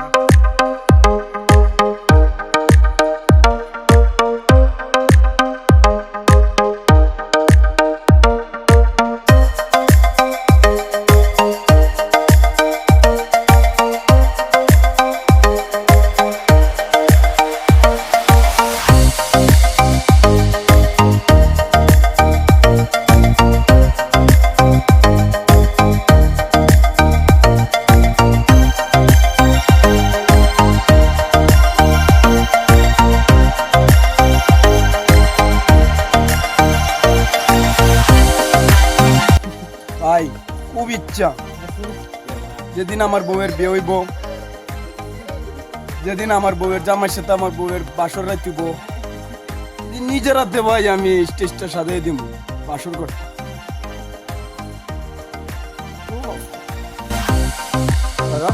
Bye. চাই খুব ইচ্ছা। যেদিন আমার বউয়ের বিয়ে হইব, যেদিন আমার বউয়ের জামাই সাথে আমার বউয়ের বাসর রাখিব নিজের হাতে ভাই আমি স্টেজটা সাজিয়ে দিব বাসর করতে দাদা?